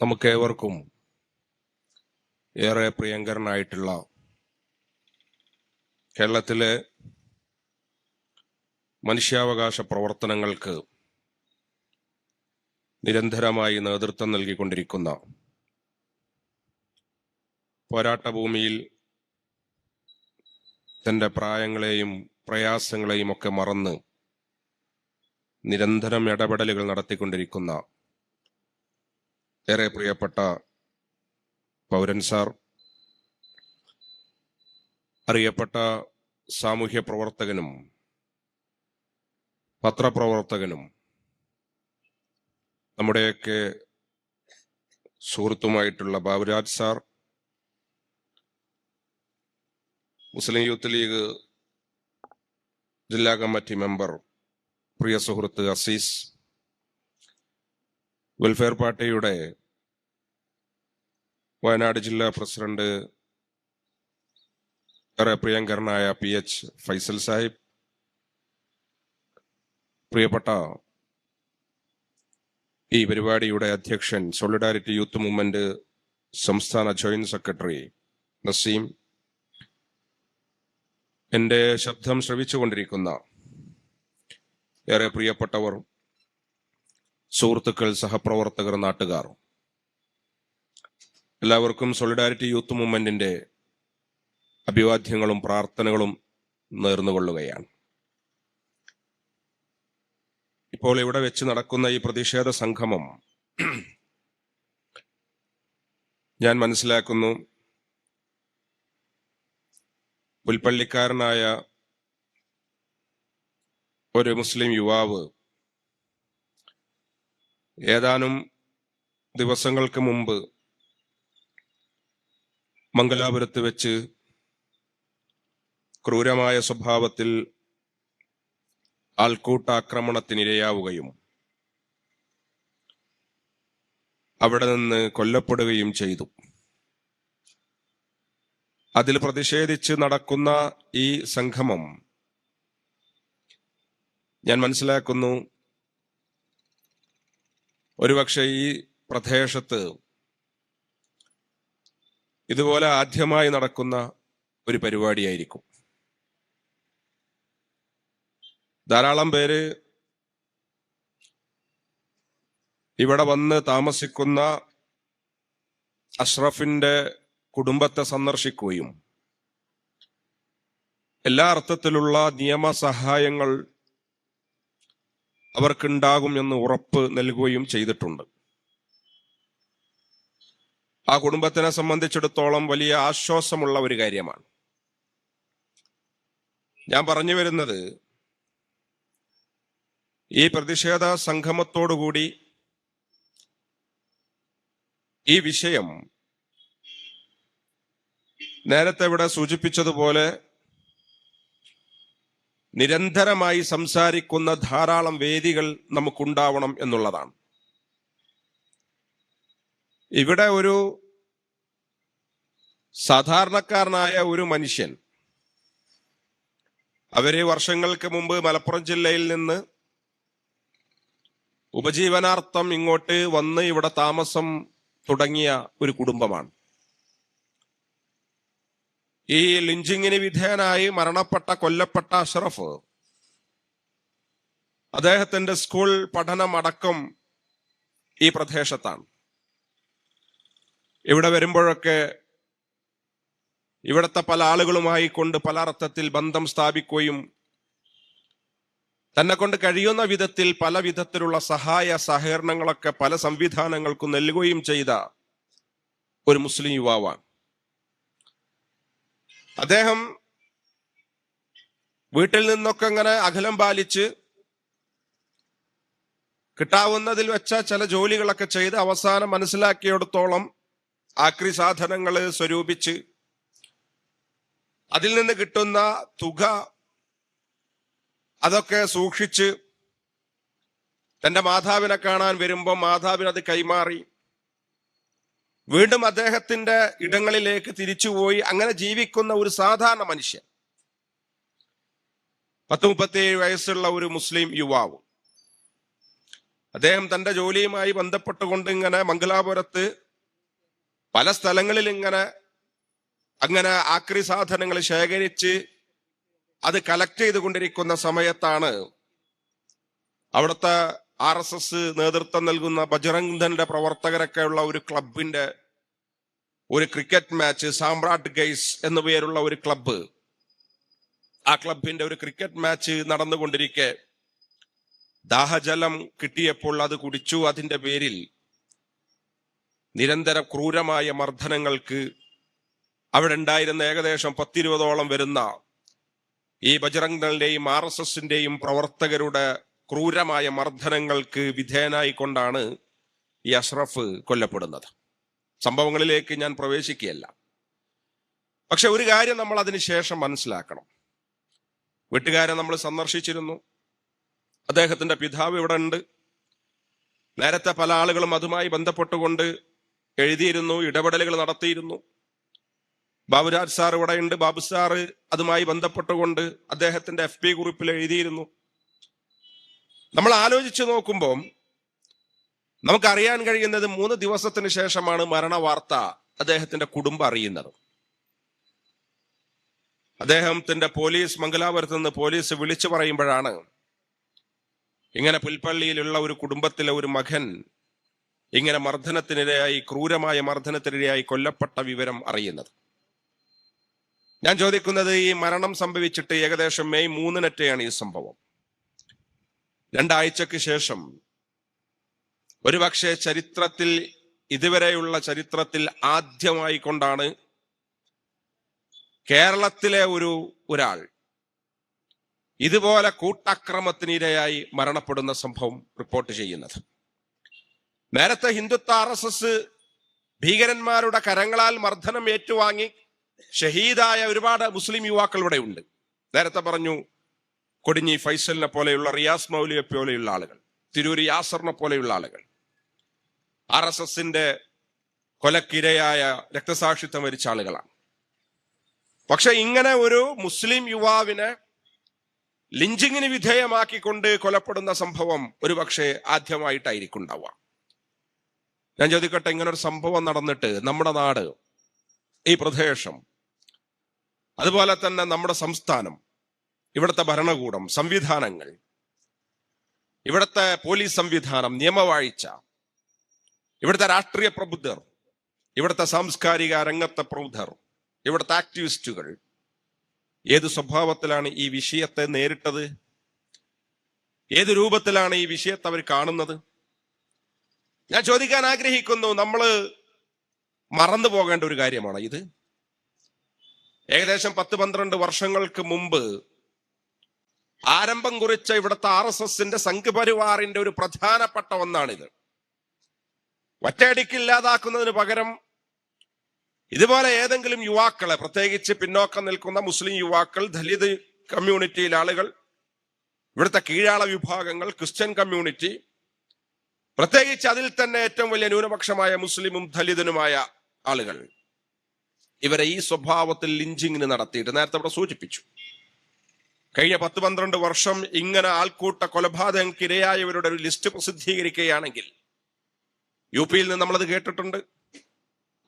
നമുക്കേവർക്കും ഏറെ പ്രിയങ്കരനായിട്ടുള്ള കേരളത്തിലെ മനുഷ്യാവകാശ പ്രവർത്തനങ്ങൾക്ക് നിരന്തരമായി നേതൃത്വം നൽകിക്കൊണ്ടിരിക്കുന്ന പോരാട്ടഭൂമിയിൽ തന്റെ പ്രായങ്ങളെയും പ്രയാസങ്ങളെയും ഒക്കെ മറന്ന് നിരന്തരം ഇടപെടലുകൾ നടത്തിക്കൊണ്ടിരിക്കുന്ന ഏറെ പ്രിയപ്പെട്ട പൗരൻ സാർ അറിയപ്പെട്ട സാമൂഹ്യ പ്രവർത്തകനും പത്രപ്രവർത്തകനും നമ്മുടെയൊക്കെ സുഹൃത്തുമായിട്ടുള്ള Baburaj sir Muslim Youth League ജില്ലാ കമ്മിറ്റി മെമ്പർ പ്രിയ സുഹൃത്ത് അസീസ് വെൽഫെയർ പാർട്ടിയുടെ വയനാട് ജില്ലാ പ്രസിഡന്റ് ഏറെ പ്രിയങ്കരനായ പി എച്ച് ഫൈസൽ സാഹിബ് പ്രിയപ്പെട്ട ഈ പരിപാടിയുടെ അധ്യക്ഷൻ സോളിഡാരിറ്റി യൂത്ത് മൂവ്മെന്റ് സംസ്ഥാന ജോയിന്റ് സെക്രട്ടറി നസീം. എന്റെ ശബ്ദം ശ്രവിച്ചുകൊണ്ടിരിക്കുന്ന ഏറെ പ്രിയപ്പെട്ടവർ സുഹൃത്തുക്കൾ സഹപ്രവർത്തകർ നാട്ടുകാർ എല്ലാവർക്കും സോളിഡാരിറ്റി യൂത്ത് മൂവ്മെന്റിന്റെ അഭിവാദ്യങ്ങളും പ്രാർത്ഥനകളും നേർന്നുകൊള്ളുകയാണ്. ഇപ്പോൾ ഇവിടെ വെച്ച് നടക്കുന്ന ഈ പ്രതിഷേധ സംഗമം ഞാൻ മനസ്സിലാക്കുന്നു. പുൽപ്പള്ളിക്കാരനായ ഒരു മുസ്ലിം യുവാവ് ഏതാനും ദിവസങ്ങൾക്ക് മുമ്പ് മംഗലാപുരത്ത് വെച്ച് ക്രൂരമായ സ്വഭാവത്തിൽ ആൾക്കൂട്ടാക്രമണത്തിനിരയാവുകയും അവിടെ നിന്ന് കൊല്ലപ്പെടുകയും ചെയ്തു. അതിൽ പ്രതിഷേധിച്ച് നടക്കുന്ന ഈ സംഗമം ഞാൻ മനസ്സിലാക്കുന്നു. ഒരുപക്ഷെ ഈ പ്രദേശത്ത് ഇതുപോലെ ആദ്യമായി നടക്കുന്ന ഒരു പരിപാടിയായിരിക്കും. ധാരാളം പേര് ഇവിടെ വന്ന് താമസിക്കുന്ന അഷ്റഫിന്റെ കുടുംബത്തെ സന്ദർശിക്കുകയും എല്ലാ അർത്ഥത്തിലുള്ള നിയമസഹായങ്ങൾ അവർക്കുണ്ടാകും എന്ന് ഉറപ്പ് നൽകുകയും ചെയ്തിട്ടുണ്ട്. ആ കുടുംബത്തിനെ സംബന്ധിച്ചിടത്തോളം വലിയ ആശ്വാസമുള്ള ഒരു കാര്യമാണ്. ഞാൻ പറഞ്ഞു വരുന്നത് ഈ പ്രതിഷേധ സംഗമത്തോടുകൂടി ഈ വിഷയം നേരത്തെ ഇവിടെ സൂചിപ്പിച്ചതുപോലെ നിരന്തരമായി സംസാരിക്കുന്ന ധാരാളം വേദികൾ നമുക്കുണ്ടാവണം എന്നുള്ളതാണ്. ഇവിടെ ഒരു സാധാരണക്കാരനായ ഒരു മനുഷ്യൻ അവർ വർഷങ്ങൾക്ക് മുമ്പ് മലപ്പുറം ജില്ലയിൽ നിന്ന് ഉപജീവനാർത്ഥം ഇങ്ങോട്ട് വന്ന് ഇവിടെ താമസം തുടങ്ങിയ ഒരു കുടുംബമാണ്. ഈ ലിഞ്ചിങ്ങിന് വിധേയനായി മരണപ്പെട്ട കൊല്ലപ്പെട്ട അഷറഫ് അദ്ദേഹത്തിന്റെ സ്കൂൾ പഠനം അടക്കം ഈ പ്രദേശത്താണ്. ഇവിടെ വരുമ്പോഴൊക്കെ ഇവിടുത്തെ പല ആളുകളുമായി കൊണ്ട് പല അർത്ഥത്തിൽ ബന്ധം സ്ഥാപിക്കുകയും തന്നെ കൊണ്ട് കഴിയുന്ന വിധത്തിൽ പല വിധത്തിലുള്ള സഹായ സഹകരണങ്ങളൊക്കെ പല സംവിധാനങ്ങൾക്കും നൽകുകയും ചെയ്ത ഒരു മുസ്ലിം യുവാവാണ്. അദ്ദേഹം വീട്ടിൽ നിന്നൊക്കെ ഇങ്ങനെ അകലം പാലിച്ച് കിട്ടാവുന്നതിൽ വെച്ച ചില ജോലികളൊക്കെ ചെയ്ത് അവസാനം മനസ്സിലാക്കിയിടത്തോളം ആക്രി സാധനങ്ങൾ സ്വരൂപിച്ച് അതിൽ നിന്ന് കിട്ടുന്ന തുക അതൊക്കെ സൂക്ഷിച്ച് തന്റെ മാതാവിനെ കാണാൻ വരുമ്പോൾ മാതാവിന് അത് കൈമാറി. വീണ്ടും അദ്ദേഹത്തിന്റെ ഇടങ്ങളിലേക്ക് തിരിച്ചുപോയി അങ്ങനെ ജീവിക്കുന്ന ഒരു സാധാരണ മനുഷ്യൻ. പത്ത് മുപ്പത്തിയേഴ് വയസ്സുള്ള ഒരു മുസ്ലിം യുവാവ്. അദ്ദേഹം തന്റെ ജോലിയുമായി ബന്ധപ്പെട്ടുകൊണ്ട് ഇങ്ങനെ മംഗലാപുരത്ത് പല സ്ഥലങ്ങളിൽ ഇങ്ങനെ അങ്ങനെ ആക്രി സാധനങ്ങൾ ശേഖരിച്ച് അത് കളക്ട് ചെയ്തുകൊണ്ടിരിക്കുന്ന സമയത്താണ് അവിടുത്തെ ആർ എസ് എസ് നേതൃത്വം നൽകുന്ന ബജറംഗ് ധന്റെ പ്രവർത്തകരൊക്കെ ഉള്ള ഒരു ക്ലബിന്റെ ഒരു ക്രിക്കറ്റ് മാച്ച് സാമ്രാട്ട് ഗെയ്സ് എന്നു പേരുള്ള ഒരു ക്ലബ്ബ് ആ ക്ലബിന്റെ ഒരു ക്രിക്കറ്റ് മാച്ച് നടന്നുകൊണ്ടിരിക്കെ. ദാഹജലം കിട്ടിയപ്പോൾ അത് കുടിച്ചു. അതിന്റെ പേരിൽ നിരന്തര ക്രൂരമായ മർദ്ദനങ്ങൾക്ക് അവിടെ ഉണ്ടായിരുന്ന ഏകദേശം പത്തിരുപതോളം വരുന്ന ഈ ബജറംഗ് ദളിന്റെയും ആർ എസ് എസിന്റെയും പ്രവർത്തകരുടെ ക്രൂരമായ മർദ്ദനങ്ങൾക്ക് വിധേയനായിക്കൊണ്ടാണ് ഈ അഷ്റഫ് കൊല്ലപ്പെടുന്നത്. സംഭവങ്ങളിലേക്ക് ഞാൻ പ്രവേശിക്കുകയല്ല. പക്ഷെ ഒരു കാര്യം നമ്മൾ അതിനുശേഷം മനസ്സിലാക്കണം. വീട്ടുകാരെ നമ്മൾ സന്ദർശിച്ചിരുന്നു. അദ്ദേഹത്തിന്റെ പിതാവ് ഇവിടെ ഉണ്ട്. നേരത്തെ പല ആളുകളും അതുമായി ബന്ധപ്പെട്ടുകൊണ്ട് എഴുതിയിരുന്നു ഇടപെടലുകൾ നടത്തിയിരുന്നു. ബാബുരാജ് സാർ ഇവിടെ ഉണ്ട് ബാബു സാർ അതുമായി ബന്ധപ്പെട്ടുകൊണ്ട് അദ്ദേഹത്തിന്റെ എഫ് പി കുറിപ്പിൽ എഴുതിയിരുന്നു. നമ്മൾ ആലോചിച്ചു നോക്കുമ്പോൾ നമുക്കറിയാൻ കഴിയുന്നത് മൂന്ന് ദിവസത്തിന് ശേഷമാണ് മരണ വാർത്ത അദ്ദേഹത്തിന്റെ കുടുംബം അറിയുന്നത്. അദ്ദേഹത്തിന്റെ പോലീസ് മംഗലാപുരത്ത് നിന്ന് പോലീസ് വിളിച്ചു പറയുമ്പോഴാണ് ഇങ്ങനെ പുൽപ്പള്ളിയിലുള്ള ഒരു കുടുംബത്തിലെ ഒരു മകൻ ഇങ്ങനെ മർദ്ദനത്തിനിരയായി ക്രൂരമായ മർദ്ദനത്തിനിരയായി കൊല്ലപ്പെട്ട വിവരം അറിയുന്നത്. ഞാൻ ചോദിക്കുന്നത് ഈ മരണം സംഭവിച്ചിട്ട് ഏകദേശം മെയ് മൂന്നിനറ്റയാണ് ഈ സംഭവം. രണ്ടാഴ്ചക്ക് ശേഷം ഒരുപക്ഷെ ചരിത്രത്തിൽ ഇതുവരെയുള്ള ചരിത്രത്തിൽ ആദ്യമായി കൊണ്ടാണ് കേരളത്തിലെ ഒരു ഒരാൾ ഇതുപോലെ കൂട്ടാക്രമത്തിനിരയായി മരണപ്പെടുന്ന സംഭവം റിപ്പോർട്ട് ചെയ്യുന്നത്. നേരത്തെ ഹിന്ദുത്വ ആർ എസ് എസ് ഭീകരന്മാരുടെ കരങ്ങളാൽ മർദ്ദനം ഏറ്റുവാങ്ങി ഷഹീദായ ഒരുപാട് മുസ്ലിം യുവാക്കൾ ഇവിടെ ഉണ്ട്. നേരത്തെ പറഞ്ഞു കൊടിഞ്ഞി ഫൈസലിനെ പോലെയുള്ള റിയാസ് മൗലിയെ പോലെയുള്ള ആളുകൾ തിരൂർ യാസറിനെ പോലെയുള്ള ആളുകൾ. ആർ എസ് എസിന്റെ കൊലക്കിരയായ രക്തസാക്ഷിത്വം വരിച്ച ആളുകളാണ്. പക്ഷെ ഇങ്ങനെ ഒരു മുസ്ലിം യുവാവിനെ ലിഞ്ചിങ്ങിന് വിധേയമാക്കിക്കൊണ്ട് കൊലപ്പെടുന്ന സംഭവം ഒരുപക്ഷെ ആദ്യമായിട്ടായിരിക്കും ഉണ്ടാവുക ഞാൻ ചോദിക്കട്ടെ ഇങ്ങനെ ഒരു സംഭവം നടന്നിട്ട് നമ്മുടെ നാട് ഈ പ്രദേശം അതുപോലെ തന്നെ നമ്മുടെ സംസ്ഥാനം ഇവിടുത്തെ ഭരണകൂടം സംവിധാനങ്ങൾ ഇവിടുത്തെ പോലീസ് സംവിധാനം നിയമവാഴ്ച ഇവിടുത്തെ രാഷ്ട്രീയ പ്രബുദ്ധർ ഇവിടുത്തെ സാംസ്കാരിക രംഗത്തെ പ്രബുദ്ധർ ഇവിടുത്തെ ആക്ടിവിസ്റ്റുകൾ ഏത് സ്വഭാവത്തിലാണ് ഈ വിഷയത്തെ നേരിട്ടത്? ഏത് രൂപത്തിലാണ് ഈ വിഷയത്തെ അവർ കാണുന്നത്? ഞാൻ ചോദിക്കാൻ ആഗ്രഹിക്കുന്നു നമ്മൾ മറന്നു പോകേണ്ട ഒരു കാര്യമാണ് ഇത്? ഏകദേശം പത്ത് പന്ത്രണ്ട് വർഷങ്ങൾക്ക് മുമ്പ് ആരംഭം കുറിച്ച ഇവിടുത്തെ ആർ എസ് എസിന്റെ സംഘപരിവാറിന്റെ ഒരു പ്രധാനപ്പെട്ട ഒന്നാണിത്. ഒറ്റയടിക്ക് ഇല്ലാതാക്കുന്നതിന് പകരം ഇതുപോലെ ഏതെങ്കിലും യുവാക്കളെ പ്രത്യേകിച്ച് പിന്നോക്കം നിൽക്കുന്ന മുസ്ലിം യുവാക്കൾ ദലിത് കമ്മ്യൂണിറ്റിയിലെ ആളുകൾ ഇവിടുത്തെ കീഴാള വിഭാഗങ്ങൾ ക്രിസ്ത്യൻ കമ്മ്യൂണിറ്റി പ്രത്യേകിച്ച് അതിൽ തന്നെ ഏറ്റവും വലിയ ന്യൂനപക്ഷമായ മുസ്ലിമും ദലിതനുമായ ആളുകൾ. ഇവരെ ഈ സ്വഭാവത്തിൽ ലിഞ്ചിങ്ങിന് നടത്തിയിട്ട് നേരത്തെ അവിടെ സൂചിപ്പിച്ചു. കഴിഞ്ഞ പത്ത് പന്ത്രണ്ട് വർഷം ഇങ്ങനെ ആൾക്കൂട്ട കൊലപാതകങ്ങൾക്ക് ഒരു ലിസ്റ്റ് പ്രസിദ്ധീകരിക്കുകയാണെങ്കിൽ യു പിയിൽ നിന്ന് നമ്മളത് കേട്ടിട്ടുണ്ട്.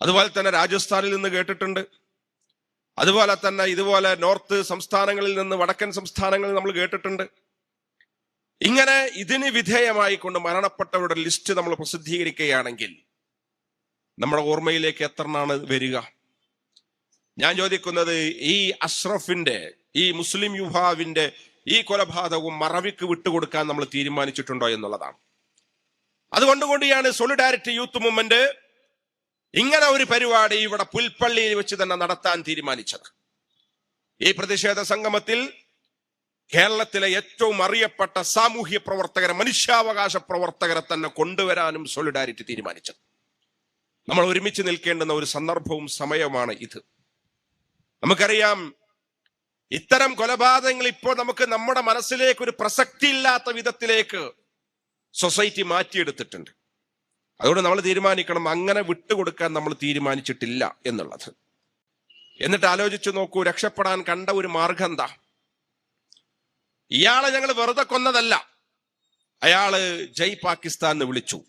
അതുപോലെ തന്നെ രാജസ്ഥാനിൽ നിന്ന് കേട്ടിട്ടുണ്ട്. അതുപോലെ തന്നെ ഇതുപോലെ നോർത്ത് സംസ്ഥാനങ്ങളിൽ നിന്ന് വടക്കൻ സംസ്ഥാനങ്ങളിൽ നമ്മൾ കേട്ടിട്ടുണ്ട്. ഇങ്ങനെ ഇതിന് വിധേയമായി കൊണ്ട് മരണപ്പെട്ടവരുടെ ലിസ്റ്റ് നമ്മൾ പ്രസിദ്ധീകരിക്കുകയാണെങ്കിൽ നമ്മുടെ ഓർമ്മയിലേക്ക് എത്രണ്ണാണ് വരിക? ഞാൻ ചോദിക്കുന്നത് ഈ അഷ്റഫിന്റെ ഈ മുസ്ലിം യുവാവിന്റെ ഈ കൊലപാതകവും മറവിക്ക് വിട്ടുകൊടുക്കാൻ നമ്മൾ തീരുമാനിച്ചിട്ടുണ്ടോ എന്നുള്ളതാണ്. അതുകൊണ്ടുകൊണ്ടാണ് സോളിഡാരിറ്റി യൂത്ത് മൂവ്മെന്റ് ഇങ്ങനെ ഒരു പരിപാടി ഇവിടെ പുൽപ്പള്ളിയിൽ വെച്ച് തന്നെ നടത്താൻ തീരുമാനിച്ചത്. ഈ പ്രതിഷേധ സംഗമത്തിൽ കേരളത്തിലെ ഏറ്റവും അറിയപ്പെട്ട സാമൂഹ്യ പ്രവർത്തകരെ മനുഷ്യാവകാശ പ്രവർത്തകരെ തന്നെ കൊണ്ടുവരാനും സോളിഡാരിറ്റി തീരുമാനിച്ചത്. നമ്മൾ ഒരുമിച്ച് നിൽക്കേണ്ടുന്ന ഒരു സന്ദർഭവും സമയവുമാണ് ഇത്. നമുക്കറിയാം ഇത്തരം കൊലപാതകങ്ങൾ ഇപ്പോൾ നമുക്ക് നമ്മുടെ മനസ്സിലേക്ക് ഒരു പ്രസക്തി ഇല്ലാത്ത വിധത്തിലേക്ക് സൊസൈറ്റി മാറ്റിയെടുത്തിട്ടുണ്ട്. അതുകൊണ്ട് നമ്മൾ തീരുമാനിക്കണം അങ്ങനെ വിട്ടുകൊടുക്കാൻ നമ്മൾ തീരുമാനിച്ചിട്ടില്ല എന്നുള്ളത്. എന്നിട്ട് ആലോചിച്ചു നോക്കൂ രക്ഷപ്പെടാൻ കണ്ട ഒരു മാർഗം എന്താ? ഇയാളെ ഞങ്ങൾ വെറുതെ കൊന്നതല്ല. അയാൾ ജയ് പാകിസ്ഥാൻ എന്ന് വിളിച്ചു.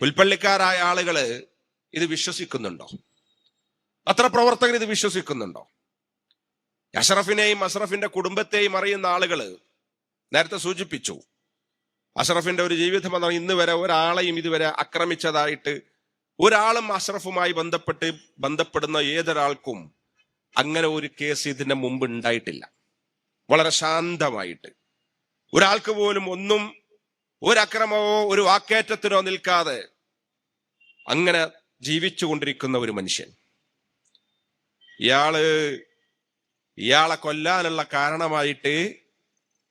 പുൽപ്പള്ളിക്കാരായ ആളുകൾ ഇത് വിശ്വസിക്കുന്നുണ്ടോ? അത്ര പ്രവർത്തകർ ഇത് വിശ്വസിക്കുന്നുണ്ടോ? അഷറഫിനെയും അഷറഫിന്റെ കുടുംബത്തെയും അറിയുന്ന ആളുകൾ നേരത്തെ സൂചിപ്പിച്ചു. അഷറഫിന്റെ ഒരു ജീവിതം എന്ന് ഇന്ന് വരെ ഒരാളെയും ഇതുവരെ ആക്രമിച്ചതായിട്ട് ഒരാളും അഷറഫുമായി ബന്ധപ്പെട്ട് ബന്ധപ്പെടുന്ന ഏതൊരാൾക്കും അങ്ങനെ ഒരു കേസ് ഇതിന്റെ മുമ്പ് ഉണ്ടായിട്ടില്ല. വളരെ ശാന്തമായിട്ട്. ഒരാൾക്ക് പോലും ഒന്നും ഒരക്രമമോ ഒരു വാക്കേറ്റത്തിനോ നിൽക്കാതെ അങ്ങനെ ജീവിച്ചു കൊണ്ടിരിക്കുന്ന ഒരു മനുഷ്യൻ. ഇയാൾ ഇയാളെ കൊല്ലാനുള്ള കാരണമായിട്ട്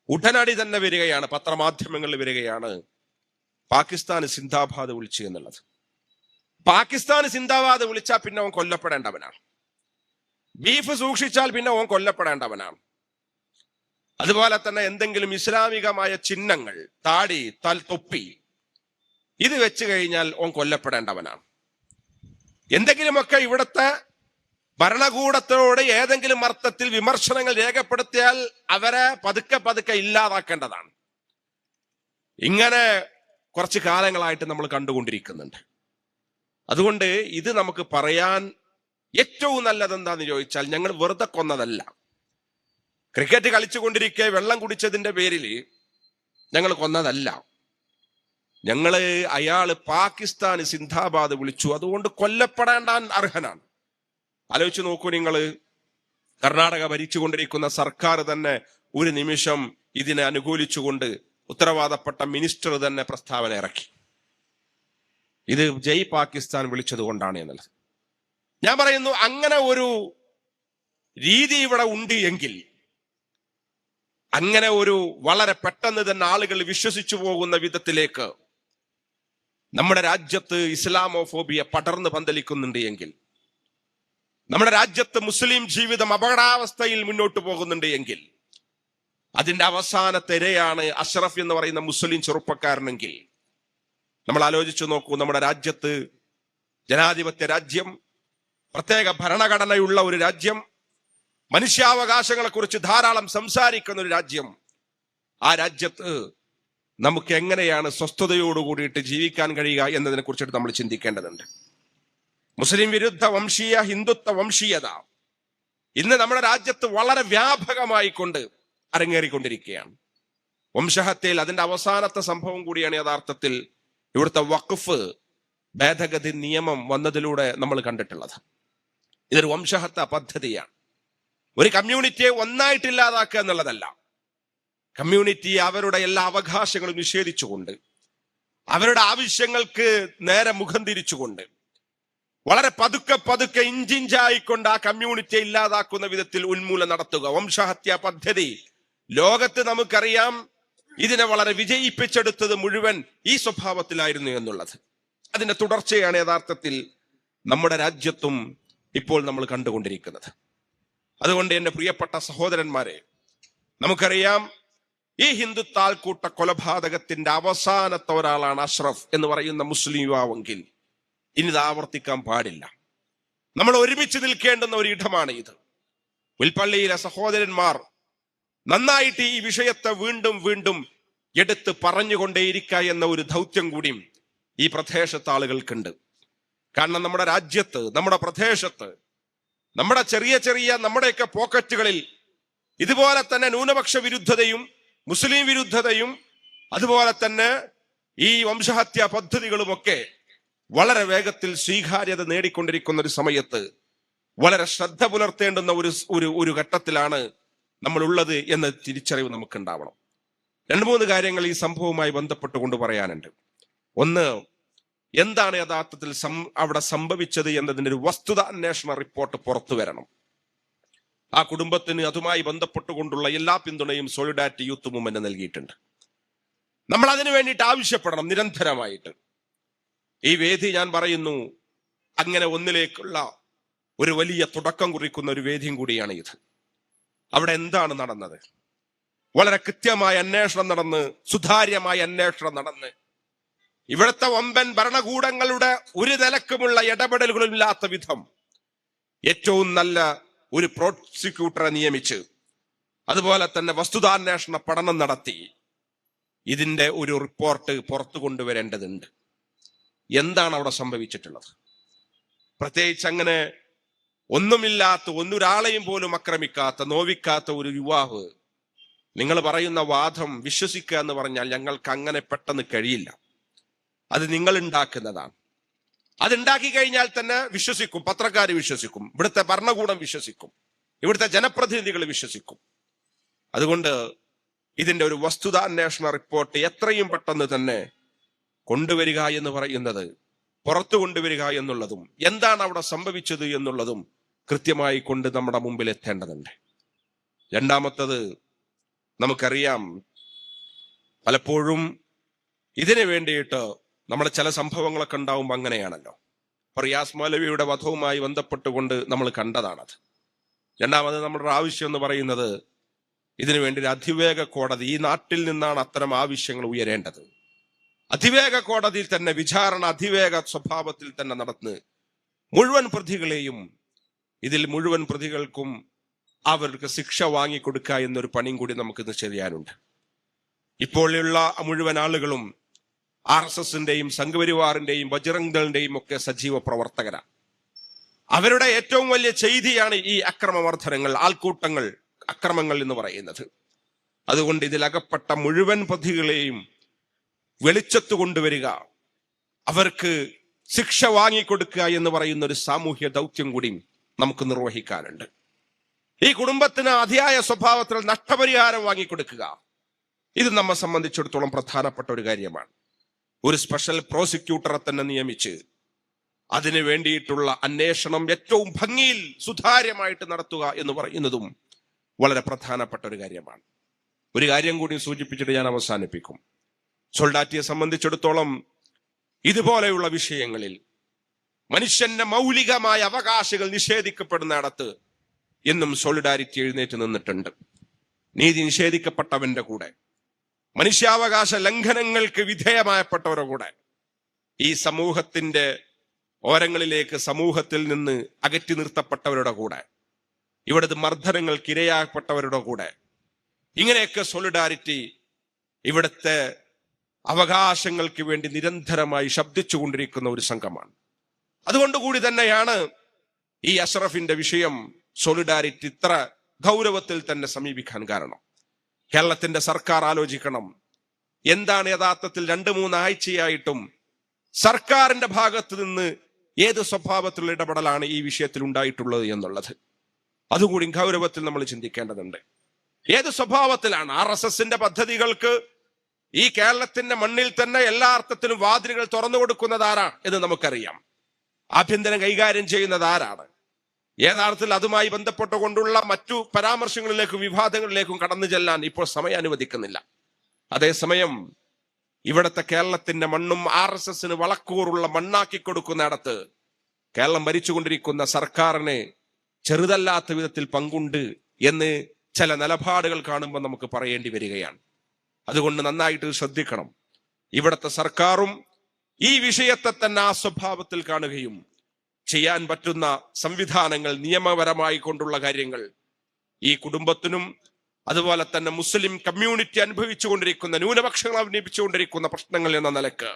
ഉടനടി തന്നെ വരികയാണ് പത്രമാധ്യമങ്ങളിൽ വരികയാണ്. പാകിസ്ഥാന് സിന്ദാബാദ് വിളിച്ചു എന്നുള്ളത്. പാകിസ്ഥാന് സിന്ദാബാദ് വിളിച്ചാൽ പിന്നെ അവൻ കൊല്ലപ്പെടേണ്ടവനാണ്. ബീഫ് സൂക്ഷിച്ചാൽ പിന്നെ അവൻ കൊല്ലപ്പെടേണ്ടവനാണ്. അതുപോലെ തന്നെ എന്തെങ്കിലും ഇസ്ലാമികമായ ചിഹ്നങ്ങൾ താടി തൽ തൊപ്പി ഇത് വെച്ച് കഴിഞ്ഞാൽ ഓൻ കൊല്ലപ്പെടേണ്ടവനാണ്. എന്തെങ്കിലുമൊക്കെ ഇവിടുത്തെ ഭരണകൂടത്തോട് ഏതെങ്കിലും അർത്ഥത്തിൽ വിമർശനങ്ങൾ രേഖപ്പെടുത്തിയാൽ അവരെ പതുക്കെ പതുക്കെ ഇല്ലാതാക്കേണ്ടതാണ്. ഇങ്ങനെ കുറച്ച് കാലങ്ങളായിട്ട് നമ്മൾ കണ്ടുകൊണ്ടിരിക്കുന്നുണ്ട്. അതുകൊണ്ട് ഇത് നമുക്ക് പറയാൻ ഏറ്റവും നല്ലത് എന്താന്ന് ചോദിച്ചാൽ ഞങ്ങൾ വെറുതെ കൊന്നതല്ല. ക്രിക്കറ്റ് കളിച്ചുകൊണ്ടിരിക്കെ വെള്ളം കുടിച്ചതിന്റെ പേരിൽ ഞങ്ങൾ കൊന്നതല്ല. ഞങ്ങൾ അയാൾ പാകിസ്ഥാന് സിന്ധാബാദ് വിളിച്ചു. അതുകൊണ്ട് കൊല്ലപ്പെടേണ്ടാൻ അർഹനാണ്. ആലോചിച്ച് നോക്കൂ നിങ്ങൾ. കർണാടക ഭരിച്ചുകൊണ്ടിരിക്കുന്ന സർക്കാർ തന്നെ ഒരു നിമിഷം ഇതിനെ അനുകൂലിച്ചുകൊണ്ട് ഉത്തരവാദപ്പെട്ട മിനിസ്റ്റർ തന്നെ പ്രസ്താവന ഇറക്കി. ഇത് ജയ് പാകിസ്ഥാൻ വിളിച്ചത് കൊണ്ടാണ് എന്നുള്ളത്. ഞാൻ പറയുന്നു അങ്ങനെ ഒരു രീതി ഇവിടെ ഉണ്ട് എങ്കിൽ അങ്ങനെ ഒരു വളരെ പെട്ടെന്ന് തന്നെ ആളുകൾ വിശ്വസിച്ചു പോകുന്ന വിധത്തിലേക്ക് നമ്മുടെ രാജ്യത്ത് ഇസ്ലാമോഫോബിയ പടർന്ന് പന്തലിക്കുന്നുണ്ട് എങ്കിൽ നമ്മുടെ രാജ്യത്ത് മുസ്ലിം ജീവിതം അപകടാവസ്ഥയിൽ മുന്നോട്ട് പോകുന്നുണ്ട് എങ്കിൽ അതിന്റെ അവസാനത്തെ ഇരയാണ് അഷ്റഫ് എന്ന് പറയുന്ന മുസ്ലിം ചെറുപ്പക്കാരനെങ്കിൽ നമ്മൾ ആലോചിച്ചു നോക്കൂ നമ്മുടെ രാജ്യത്ത് ജനാധിപത്യ രാജ്യം പ്രത്യേക ഭരണഘടനയുള്ള ഒരു രാജ്യം മനുഷ്യാവകാശങ്ങളെ കുറിച്ച് ധാരാളം സംസാരിക്കുന്ന ഒരു രാജ്യം. ആ രാജ്യത്ത് നമുക്ക് എങ്ങനെയാണ് സ്വസ്ഥതയോട് കൂടിയിട്ട് ജീവിക്കാൻ കഴിയുക എന്നതിനെ കുറിച്ചിട്ട് നമ്മൾ ചിന്തിക്കേണ്ടതുണ്ട്. മുസ്ലിം വിരുദ്ധ വംശീയ ഹിന്ദുത്വ വംശീയത ഇന്ന് നമ്മുടെ രാജ്യത്ത് വളരെ വ്യാപകമായി കൊണ്ട് അരങ്ങേറിക്കൊണ്ടിരിക്കുകയാണ്. വംശഹത്യയിൽ അതിന്റെ അവസാനത്തെ സംഭവം കൂടിയാണ് യഥാർത്ഥത്തിൽ ഇവിടുത്തെ വഖഫ് ഭേദഗതി നിയമം വന്നതിലൂടെ നമ്മൾ കണ്ടിട്ടുള്ളത്. ഇതൊരു വംശഹത്യ പദ്ധതിയാണ്. ഒരു കമ്മ്യൂണിറ്റിയെ ഒന്നായിട്ട് ഇല്ലാതാക്കുക എന്നുള്ളതല്ല. കമ്മ്യൂണിറ്റി അവരുടെ എല്ലാ അവകാശങ്ങളും നിഷേധിച്ചുകൊണ്ട് അവരുടെ ആവശ്യങ്ങൾക്ക് നേരെ മുഖം തിരിച്ചുകൊണ്ട് വളരെ പതുക്കെ പതുക്കെ ഇഞ്ചിഞ്ചായിക്കൊണ്ട് ആ കമ്മ്യൂണിറ്റിയെ ഇല്ലാതാക്കുന്ന വിധത്തിൽ ഉന്മൂലം നടത്തുക. വംശഹത്യ പദ്ധതി. ലോകത്ത് നമുക്കറിയാം ഇതിനെ വളരെ വിജയിപ്പിച്ചെടുത്തത് മുഴുവൻ ഈ സ്വഭാവത്തിലായിരുന്നു എന്നുള്ളത്. അതിന്റെ തുടർച്ചയാണ് യഥാർത്ഥത്തിൽ നമ്മുടെ രാജ്യത്തും ഇപ്പോൾ നമ്മൾ കണ്ടുകൊണ്ടിരിക്കുന്നത്. അതുകൊണ്ട് എന്റെ പ്രിയപ്പെട്ട സഹോദരന്മാരെ നമുക്കറിയാം ഈ ഹിന്ദുത്വ കൂട്ട കൊലപാതകത്തിന്റെ അവസാനത്തെ ഒരാളാണ് അഷ്റഫ് എന്ന് പറയുന്ന മുസ്ലിം യുവാവെങ്കിൽ ഇനി ഇത് ആവർത്തിക്കാൻ പാടില്ല. നമ്മൾ ഒരുമിച്ച് നിൽക്കേണ്ടുന്ന ഒരു ഇടമാണ് ഇത്. പുൽപ്പള്ളിയിലെ സഹോദരന്മാർ നന്നായിട്ട് ഈ വിഷയത്തെ വീണ്ടും വീണ്ടും എടുത്ത് പറഞ്ഞുകൊണ്ടേയിരിക്കുക എന്ന ഒരു ദൗത്യം കൂടിയും ഈ പ്രദേശത്തെ ആളുകൾക്കുണ്ട് കാരണം നമ്മുടെ രാജ്യത്ത് നമ്മുടെ പ്രദേശത്ത് നമ്മുടെ ചെറിയ ചെറിയ നമ്മുടെയൊക്കെ പോക്കറ്റുകളിൽ ഇതുപോലെ തന്നെ ന്യൂനപക്ഷ വിരുദ്ധതയും മുസ്ലിം വിരുദ്ധതയും അതുപോലെ തന്നെ ഈ വംശഹത്യ പദ്ധതികളുമൊക്കെ വളരെ വേഗത്തിൽ സ്വീകാര്യത നേടിക്കൊണ്ടിരിക്കുന്ന ഒരു സമയത്ത് വളരെ ശ്രദ്ധ പുലർത്തേണ്ടുന്ന ഒരു ഒരു ഒരു ഘട്ടത്തിലാണ് നമ്മൾ ഉള്ളത് എന്ന തിരിച്ചറിവ് നമുക്ക് ഉണ്ടാവണം രണ്ട് മൂന്ന് കാര്യങ്ങൾ ഈ സംഭവവുമായി ബന്ധപ്പെട്ടുകൊണ്ട് പറയാനുണ്ട്. ഒന്ന് എന്താണ് യഥാർത്ഥത്തിൽ അവിടെ സംഭവിച്ചത് എന്നതിന്റെ ഒരു വസ്തുത അന്വേഷണ റിപ്പോർട്ട് പുറത്തു വരണം. ആ കുടുംബത്തിന് അതുമായി ബന്ധപ്പെട്ടുകൊണ്ടുള്ള എല്ലാ പിന്തുണയും സോളിഡാരിറ്റി യൂത്ത് മൂവ്മെന്റ് നൽകിയിട്ടുണ്ട്. നമ്മൾ അതിനു വേണ്ടിയിട്ട് ആവശ്യപ്പെടണം നിരന്തരമായിട്ട്. ഈ വേദി ഞാൻ പറയുന്നു അങ്ങനെ ഒന്നിലേക്കുള്ള ഒരു വലിയ തുടക്കം കുറിക്കുന്ന ഒരു വേദിയും കൂടിയാണ് ഇത്. അവിടെ എന്താണ് നടന്നത്? വളരെ കൃത്യമായ അന്വേഷണം നടന്ന് സുതാര്യമായ അന്വേഷണം നടന്ന് ഇവിടുത്തെ വമ്പൻ ഭരണകൂടങ്ങളുടെ ഒരു നിലക്കുമുള്ള ഇടപെടലുകളില്ലാത്ത വിധം ഏറ്റവും നല്ല ഒരു പ്രോസിക്യൂട്ടറെ നിയമിച്ച് അതുപോലെ തന്നെ വസ്തുതാന്വേഷണ പഠനം നടത്തി ഇതിന്റെ ഒരു റിപ്പോർട്ട് പുറത്തു കൊണ്ടുവരേണ്ടതുണ്ട്. എന്താണ് അവിടെ സംഭവിച്ചിട്ടുള്ളത്? പ്രത്യേകിച്ച് അങ്ങനെ ഒന്നുമില്ലാത്ത ഒന്നൊരാളെയും പോലും ആക്രമിക്കാത്ത നോവിക്കാത്ത ഒരു യുവാവ് നിങ്ങൾ പറയുന്ന വാദം വിശ്വസിക്കുക എന്ന് പറഞ്ഞാൽ ഞങ്ങൾക്ക് അങ്ങനെ പെട്ടെന്ന് കഴിയില്ല. അത് നിങ്ങൾ ഉണ്ടാക്കുന്നതാണ് അത് ഉണ്ടാക്കി കഴിഞ്ഞാൽ തന്നെ വിശ്വസിക്കും പത്രക്കാർ വിശ്വസിക്കും ഇവിടുത്തെ ഭരണകൂടം വിശ്വസിക്കും ഇവിടുത്തെ ജനപ്രതിനിധികൾ വിശ്വസിക്കും. അതുകൊണ്ട് ഇതിന്റെ ഒരു വസ്തുതാന്വേഷണ റിപ്പോർട്ട് എത്രയും പെട്ടെന്ന് തന്നെ കൊണ്ടുവരിക എന്ന് പറയുന്നത് പുറത്തു കൊണ്ടുവരിക എന്നുള്ളതും എന്താണ് അവിടെ സംഭവിച്ചത് എന്നുള്ളതും കൃത്യമായി കൊണ്ട് നമ്മുടെ മുമ്പിൽ എത്തേണ്ടതുണ്ട്. രണ്ടാമത്തത് നമുക്കറിയാം പലപ്പോഴും ഇതിനു വേണ്ടിയിട്ട് നമ്മുടെ ചില സംഭവങ്ങളൊക്കെ ഉണ്ടാവുമ്പോൾ അങ്ങനെയാണല്ലോ. പ്രിയാസ് റിയാസ് മൗലവിയുടെ വധവുമായി ബന്ധപ്പെട്ടുകൊണ്ട് നമ്മൾ കണ്ടതാണത്. രണ്ടാമത് നമ്മുടെ ആവശ്യം എന്ന് പറയുന്നത് ഇതിനു വേണ്ടി ഒരു അതിവേഗ കോടതി ഈ നാട്ടിൽ നിന്നാണ് അത്തരം ആവശ്യങ്ങൾ ഉയരേണ്ടത്. അതിവേഗ കോടതിയിൽ തന്നെ വിചാരണ അതിവേഗ സ്വഭാവത്തിൽ തന്നെ നടന്ന് മുഴുവൻ പ്രതികളെയും ഇതിൽ മുഴുവൻ പ്രതികൾക്കും അവർക്ക് ശിക്ഷ വാങ്ങിക്കൊടുക്കുക എന്നൊരു പണിയും കൂടി നമുക്ക് നമുക്കിന്ന് ചെയ്യാനുണ്ട്. ഇപ്പോഴുള്ള മുഴുവൻ ആളുകളും ആർ എസ് എസിന്റെയും സംഘപരിവാറിന്റെയും ബജറംഗളിന്റെയും ഒക്കെ സജീവ പ്രവർത്തകരാണ് അവരുടെ ഏറ്റവും വലിയ ചെയ്തിയാണ് ഈ അക്രമവർദ്ധനങ്ങൾ ആൾക്കൂട്ടങ്ങൾ അക്രമങ്ങൾ എന്ന് പറയുന്നത്. അതുകൊണ്ട് ഇതിലകപ്പെട്ട മുഴുവൻ പ്രതികളെയും വെളിച്ചത്ത് കൊണ്ടുവരിക അവർക്ക് ശിക്ഷ വാങ്ങിക്കൊടുക്കുക എന്ന് പറയുന്ന ഒരു സാമൂഹ്യ ദൗത്യം കൂടി നമുക്ക് നിർവഹിക്കാനുണ്ട്. ഈ കുടുംബത്തിന് അതിയായ സ്വഭാവത്തിൽ നഷ്ടപരിഹാരം വാങ്ങിക്കൊടുക്കുക ഇത് നമ്മെ സംബന്ധിച്ചിടത്തോളം പ്രധാനപ്പെട്ട ഒരു കാര്യമാണ്. ഒരു സ്പെഷ്യൽ പ്രോസിക്യൂട്ടറെ തന്നെ നിയമിച്ച് അതിനു വേണ്ടിയിട്ടുള്ള അന്വേഷണം ഏറ്റവും ഭംഗിയിൽ സുതാര്യമായിട്ട് നടത്തുക എന്ന് പറയുന്നതും വളരെ പ്രധാനപ്പെട്ട ഒരു കാര്യമാണ്. ഒരു കാര്യം കൂടി സൂചിപ്പിച്ചിട്ട് ഞാൻ അവസാനിപ്പിക്കും. സോൾഡാറ്റിയെ സംബന്ധിച്ചിടത്തോളം ഇതുപോലെയുള്ള വിഷയങ്ങളിൽ മനുഷ്യന്റെ മൗലികമായ അവകാശങ്ങൾ നിഷേധിക്കപ്പെടുന്നിടത്ത് എന്നും സോളിഡാരിറ്റി എഴുന്നേറ്റ് നിന്നിട്ടുണ്ട്. നീതി നിഷേധിക്കപ്പെട്ടവന്റെ കൂടെ മനുഷ്യാവകാശ ലംഘനങ്ങൾക്ക് വിധേയമായപ്പെട്ടവരുടെ കൂടെ ഈ സമൂഹത്തിന്റെ ഓരങ്ങളിലേക്ക് സമൂഹത്തിൽ നിന്ന് അകറ്റി നിർത്തപ്പെട്ടവരുടെ കൂടെ ഇവിടുത്തെ മർദ്ദനങ്ങൾക്ക് ഇരയാക്കപ്പെട്ടവരുടെ കൂടെ ഇങ്ങനെയൊക്കെ സോളിഡാരിറ്റി ഇവിടുത്തെ അവകാശങ്ങൾക്ക് വേണ്ടി നിരന്തരമായി ശബ്ദിച്ചുകൊണ്ടിരിക്കുന്ന ഒരു സംഘമാണ്. അതുകൊണ്ടുകൂടി തന്നെയാണ് ഈ അഷ്റഫിന്റെ വിഷയം സോളിഡാരിറ്റി ഇത്ര ഗൗരവത്തിൽ തന്നെ സമീപിക്കാൻ കാരണം. കേരളത്തിന്റെ സർക്കാർ ആലോചിക്കണം. എന്താണ് യഥാർത്ഥത്തിൽ രണ്ട് മൂന്ന് ആഴ്ചയായിട്ടും സർക്കാരിന്റെ ഭാഗത്ത് നിന്ന് ഏത് സ്വഭാവത്തിലുള്ള ഇടപെടലാണ് ഈ വിഷയത്തിൽ ഉണ്ടായിട്ടുള്ളത് എന്നുള്ളത്. അതുകൂടി ഗൗരവത്തിൽ നമ്മൾ ചിന്തിക്കേണ്ടതുണ്ട്. ഏത് സ്വഭാവത്തിലാണ്? ആർ എസ് എസിന്റെ പദ്ധതികൾക്ക് ഈ കേരളത്തിന്റെ മണ്ണിൽ തന്നെ എല്ലാ അർത്ഥത്തിലും വാതിലുകൾ തുറന്നു കൊടുക്കുന്നതാരാ എന്ന് നമുക്കറിയാം. ആഭ്യന്തരം കൈകാര്യം ചെയ്യുന്നത് ആരാണ്? യഥാർത്ഥത്തിൽ അതുമായി ബന്ധപ്പെട്ടുകൊണ്ടുള്ള മറ്റു പരാമർശങ്ങളിലേക്കും വിവാദങ്ങളിലേക്കും കടന്നു ചെല്ലാൻ ഇപ്പോൾ സമയം അനുവദിക്കുന്നില്ല. അതേസമയം ഇവിടുത്തെ കേരളത്തിന്റെ മണ്ണും ആർ എസ് എസിന് വളക്കൂറുള്ള മണ്ണാക്കി കൊടുക്കുന്നിടത്ത് കേരളം ഭരിച്ചുകൊണ്ടിരിക്കുന്ന സർക്കാരിന് ചെറുതല്ലാത്ത വിധത്തിൽ പങ്കുണ്ട് എന്ന് ചില നിലപാടുകൾ കാണുമ്പോൾ നമുക്ക് പറയേണ്ടി വരികയാണ്. അതുകൊണ്ട് നന്നായിട്ട് ശ്രദ്ധിക്കണം. ഇവിടുത്തെ സർക്കാരും ഈ വിഷയത്തെ തന്നെ ആ സ്വഭാവത്തിൽ കാണുകയും ചെയ്യാൻ പറ്റുന്ന സംവിധാനങ്ങൾ നിയമപരമായി കൊണ്ടുള്ള കാര്യങ്ങൾ. ഈ കുടുംബത്തിനും അതുപോലെ തന്നെ മുസ്ലിം കമ്മ്യൂണിറ്റി അനുഭവിച്ചുകൊണ്ടിരിക്കുന്ന ന്യൂനപക്ഷങ്ങൾ അഭിനയിപ്പിച്ചുകൊണ്ടിരിക്കുന്ന പ്രശ്നങ്ങൾ എന്ന നിലയ്ക്ക്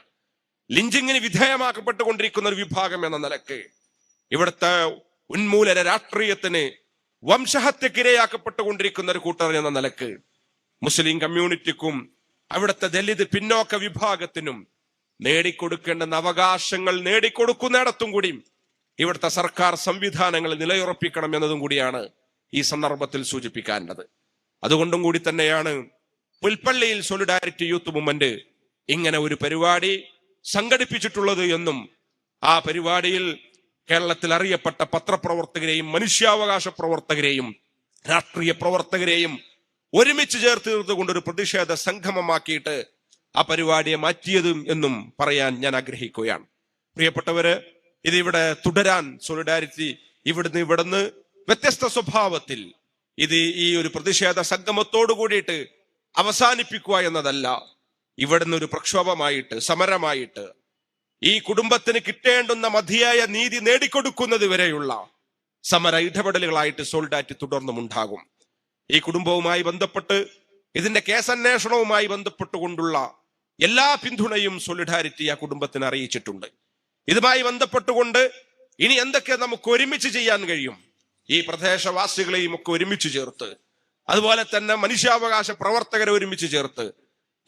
ലിഞ്ചിങ്ങിന് വിധേയമാക്കപ്പെട്ടുകൊണ്ടിരിക്കുന്ന ഒരു വിഭാഗം എന്ന നിലയ്ക്ക് ഇവിടുത്തെ ഉന്മൂലന രാഷ്ട്രീയത്തിന് വംശഹത്യക്കിരയാക്കപ്പെട്ടുകൊണ്ടിരിക്കുന്ന ഒരു കൂട്ടർ എന്ന നിലയ്ക്ക് മുസ്ലിം കമ്മ്യൂണിറ്റിക്കും അവിടുത്തെ ദലിത് പിന്നോക്ക വിഭാഗത്തിനും നേടിക്കൊടുക്കേണ്ടുന്ന അവകാശങ്ങൾ നേടിക്കൊടുക്കുന്നിടത്തും കൂടി ഇവിടുത്തെ സർക്കാർ സംവിധാനങ്ങൾ നിലയുറപ്പിക്കണം എന്നതും കൂടിയാണ് ഈ സന്ദർഭത്തിൽ സൂചിപ്പിക്കാനുള്ളത്. അതുകൊണ്ടും കൂടി തന്നെയാണ് പുൽപ്പള്ളിയിൽ സോളിഡാരിറ്റി യൂത്ത് മൂവ്മെന്റ് ഇങ്ങനെ ഒരു പരിപാടി സംഘടിപ്പിച്ചിട്ടുള്ളത് എന്നും ആ പരിപാടിയിൽ കേരളത്തിൽ അറിയപ്പെട്ട പത്രപ്രവർത്തകരെയും മനുഷ്യാവകാശ പ്രവർത്തകരെയും രാഷ്ട്രീയ പ്രവർത്തകരെയും ഒരുമിച്ച് ചേർത്ത് നിർത്തുകൊണ്ട് ഒരു പ്രതിഷേധ സംഗമമാക്കിയിട്ട് ആ പരിപാടിയെ മാറ്റിയതും എന്നും പറയാൻ ഞാൻ ആഗ്രഹിക്കുകയാണ്. പ്രിയപ്പെട്ടവര് ഇത് ഇവിടെ തുടരാൻ സോളിഡാരിറ്റി ഇവിടുന്ന് ഇവിടുന്ന് വ്യത്യസ്ത സ്വഭാവത്തിൽ ഇത് ഈ ഒരു പ്രതിഷേധ സംഗമത്തോടു കൂടിയിട്ട് അവസാനിപ്പിക്കുക എന്നതല്ല. ഇവിടുന്ന് ഒരു പ്രക്ഷോഭമായിട്ട് സമരമായിട്ട് ഈ കുടുംബത്തിന് കിട്ടേണ്ടുന്ന മതിയായ നീതി നേടിക്കൊടുക്കുന്നത് വരെയുള്ള സമര ഇടപെടലുകളായിട്ട് സോളിഡാരിറ്റി തുടർന്നും ഉണ്ടാകും. ഈ കുടുംബവുമായി ബന്ധപ്പെട്ട് ഇതിന്റെ കേസന്വേഷണവുമായി ബന്ധപ്പെട്ടുകൊണ്ടുള്ള എല്ലാ പിന്തുണയും സോളിഡാരിറ്റി ആ കുടുംബത്തിന് അറിയിച്ചിട്ടുണ്ട്. ഇതുമായി ബന്ധപ്പെട്ടുകൊണ്ട് ഇനി എന്തൊക്കെ നമുക്ക് ഒരുമിച്ച് ചെയ്യാൻ കഴിയും? ഈ പ്രദേശവാസികളെയും ഒക്കെ ഒരുമിച്ച് ചേർത്ത് അതുപോലെ തന്നെ മനുഷ്യാവകാശ പ്രവർത്തകരെ ഒരുമിച്ച് ചേർത്ത്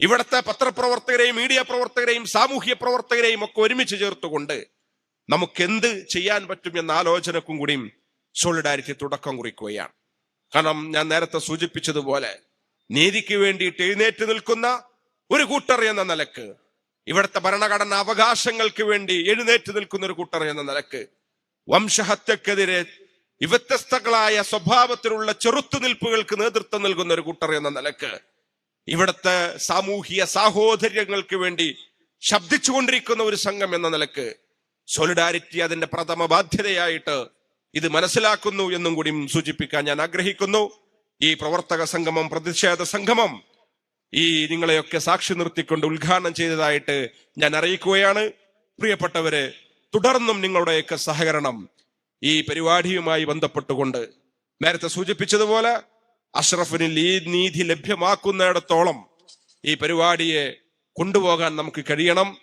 ഇവിടുത്തെ പത്രപ്രവർത്തകരെയും മീഡിയ പ്രവർത്തകരെയും സാമൂഹ്യ പ്രവർത്തകരെയും ഒക്കെ ഒരുമിച്ച് ചേർത്തുകൊണ്ട് നമുക്ക് എന്ത് ചെയ്യാൻ പറ്റും എന്ന ആലോചനക്കും കൂടിയും സോളിഡാരിറ്റി തുടക്കം കുറിക്കുകയാണ്. കാരണം ഞാൻ നേരത്തെ സൂചിപ്പിച്ചതുപോലെ നീതിക്ക് വേണ്ടിയിട്ട് എഴുന്നേറ്റ് നിൽക്കുന്ന ഒരു കൂട്ടർ എന്ന നിലയ്ക്ക് ഇവിടുത്തെ ഭരണഘടനാ അവകാശങ്ങൾക്ക് വേണ്ടി എഴുന്നേറ്റ് നിൽക്കുന്ന ഒരു കൂട്ടർ എന്ന നിലയ്ക്ക് വംശഹത്യക്കെതിരെ വ്യത്യസ്തകളായ സ്വഭാവത്തിലുള്ള ചെറുത്തുനിൽപ്പുകൾക്ക് നേതൃത്വം നൽകുന്ന ഒരു കൂട്ടർ എന്ന നിലയ്ക്ക് ഇവിടുത്തെ സാമൂഹിക സാഹോദര്യങ്ങൾക്ക് വേണ്ടി ശബ്ദിച്ചുകൊണ്ടിരിക്കുന്ന ഒരു സംഘം എന്ന നിലയ്ക്ക് സോളിഡാരിറ്റി അതിന്റെ പ്രഥമ ബാധ്യതയായിട്ട് ഇത് മനസ്സിലാക്കുന്നു എന്നും കൂടി സൂചിപ്പിക്കാൻ ഞാൻ ആഗ്രഹിക്കുന്നു. ഈ പ്രവർത്തക സംഗമം പ്രതിഷേധ സംഗമം ഈ നിങ്ങളെയൊക്കെ സാക്ഷി നിർത്തിക്കൊണ്ട് ഉദ്ഘാടനം ചെയ്തതായിട്ട് ഞാൻ അറിയിക്കുകയാണ്. പ്രിയപ്പെട്ടവരെ തുടർന്നും നിങ്ങളുടെയൊക്കെ സഹകരണം ഈ പരിപാടിയുമായി ബന്ധപ്പെട്ടുകൊണ്ട് നേരത്തെ സൂചിപ്പിച്ചതുപോലെ അഷ്റഫിന് നീതി ലഭ്യമാക്കുന്നിടത്തോളം ഈ പരിപാടിയെ കൊണ്ടുപോകാൻ നമുക്ക് കഴിയണം.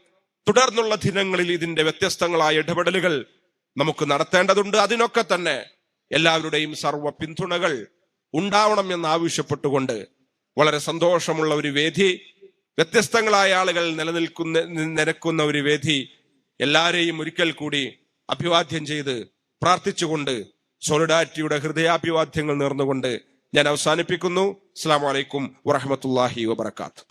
തുടർന്നുള്ള ദിനങ്ങളിൽ ഇതിന്റെ വ്യത്യസ്തങ്ങളായ ഇടപെടലുകൾ നമുക്ക് നടത്തേണ്ടതുണ്ട്. അതിനൊക്കെ തന്നെ എല്ലാവരുടെയും സർവ പിന്തുണകൾ ഉണ്ടാവണം എന്ന് ആവശ്യപ്പെട്ടുകൊണ്ട് വളരെ സന്തോഷമുള്ള ഒരു വേദി വ്യത്യസ്തങ്ങളായ ആളുകൾ നിലനിൽക്കുന്ന നിരക്കുന്ന ഒരു വേദി എല്ലാരെയും ഒരിക്കൽ കൂടി അഭിവാദ്യം ചെയ്ത് പ്രാർത്ഥിച്ചുകൊണ്ട് സോളിഡാരിറ്റിയുടെ ഹൃദയാഭിവാദ്യങ്ങൾ നേർന്നുകൊണ്ട് ഞാൻ അവസാനിപ്പിക്കുന്നു. അസ്സാം വലൈക്കും വറഹമത്തല്ലാഹി വബർക്കാത്ത്